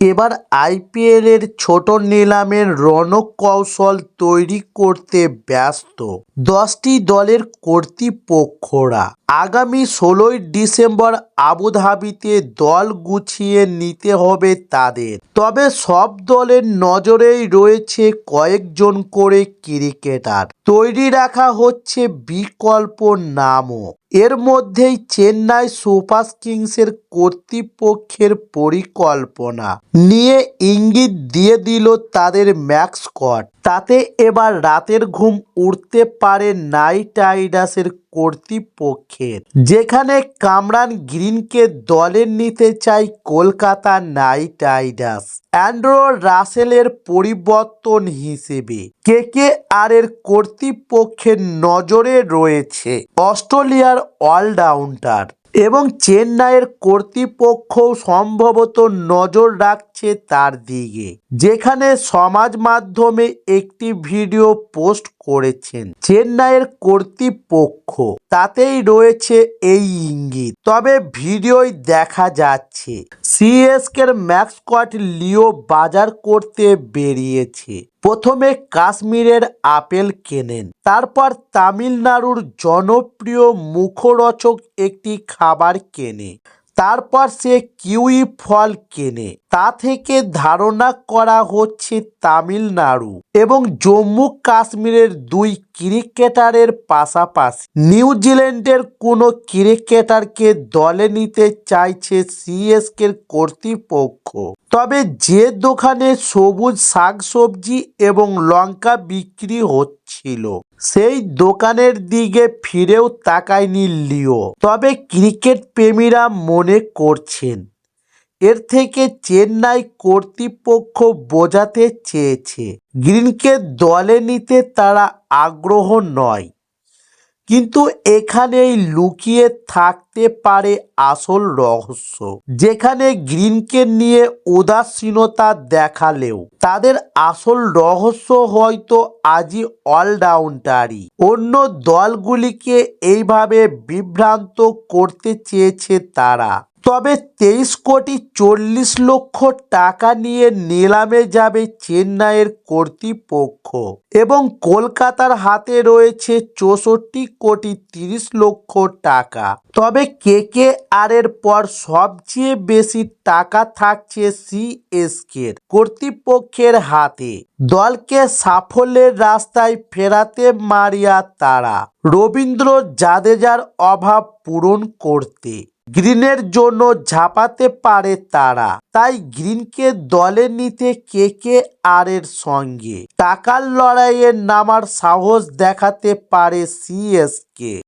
এবার আইপিএলের ছোট নিলামের রণকৌশল তৈরি করতে ব্যস্ত দশটি দলের কর্তৃপক্ষরা। আগামী ষোলোই ডিসেম্বর আবুধাবিতে দল গুছিয়ে নিতে হবে তাদের। তবে সব দলের নজরেই রয়েছে কয়েকজন করে ক্রিকেটার। তৈরি রাখা হচ্ছে বিকল্প নামও। এর মধ্যেই চেন্নাই সুপার কিংসের কর্তৃপক্ষের পরিকল্পনা নিয়ে ইঙ্গিত দিয়ে দিল তাদের ম্যাক্সকট তাতে এবার রাতের ঘুম উঠতে পারে নাইট রাইডার্সের কর্তৃপক্ষের। যেখানে কামরান গ্রিনকে দলে নিতে চায় কলকাতা নাইট রাইডার্স। অ্যান্ড্রো রাসেলের পরিবর্তন হিসেবে কে কে আর এর কর্তৃপক্ষের নজরে রয়েছে অস্ট্রেলিয়ার অলরাউন্ডার এবং চেন্নাইয়ের কর্তৃপক্ষ সম্ভবত নজর রাখছে তার দিকে। যেখানে সমাজ মাধ্যমে একটি ভিডিও পোস্ট করেছেন। চেন্নাইয়ের কর্তৃপক্ষ, তাতেই রয়েছে এই ইঙ্গিত। তবে ভিডিওই দেখা যাচ্ছে, সিএসকের ম্যাক্সকট লিও বাজার করতে বেরিয়েছে। প্রথমে কাশ্মীরের আপেল কেনেন, তারপর তামিলনাড়ুর জনপ্রিয় মুখরোচক একটি খাবার কেনে। তারপর সে কিউই ফল কেনে। তা থেকে ধারণা করা হচ্ছে তামিলনাড়ু এবং জম্মু কাশ্মীরের দুই ক্রিকেটারের পাশাপাশি নিউজিল্যান্ডের কোনো ক্রিকেটারকে দলে নিতে চাইছে সিএসকের কর্তৃপক্ষ। তবে যে দোকানে সবুজ শাকসবজি এবং লঙ্কা বিক্রি হচ্ছিল, সেই দোকানের দিকে ফিরেও তাকায়নি লিও। তবে ক্রিকেট প্রেমীরা মনে করছেন এর থেকে চেন্নাই কর্তৃপক্ষ বোঝাতে চেয়েছে, গ্রিনকে দলে নিতে তারা আগ্রহ নয়। কিন্তু এখানেই লুকিয়ে থাকতে পারে আসল রহস্য, যেখানে গ্রিনকে নিয়ে উদাসীনতা দেখালেও। তাদের আসল রহস্য হয়তো আজই অলরাউন্ডারই। অন্য দলগুলিকে এইভাবে বিভ্রান্ত করতে চেয়েছে তারা। তবে তেইশ কোটি চল্লিশ লক্ষ টাকা নিয়ে নিলামে যাবে চেন্নাইয়ের কর্তৃপক্ষ। এবং কলকাতার হাতে রয়েছে চৌষট্টি কোটি তিরিশ লক্ষ টাকা। তবে কে কে আর এর পর সবচেয়ে বেশি টাকা থাকছে সিএসকের কর্তৃপক্ষের হাতে। দলকে সাফল্যের রাস্তায় ফেরাতে মারিয়া তারা। রবীন্দ্র জাদেজার অভাব পূরণ করতে। গ্রিনের জন্য ঝাঁপাতে পারে তারা। তাই গ্রিনকে দলে নিতে কে কে আর এর সঙ্গে? টাকার লড়াইয়ে নামার সাহস দেখাতে পারে সিএসকে।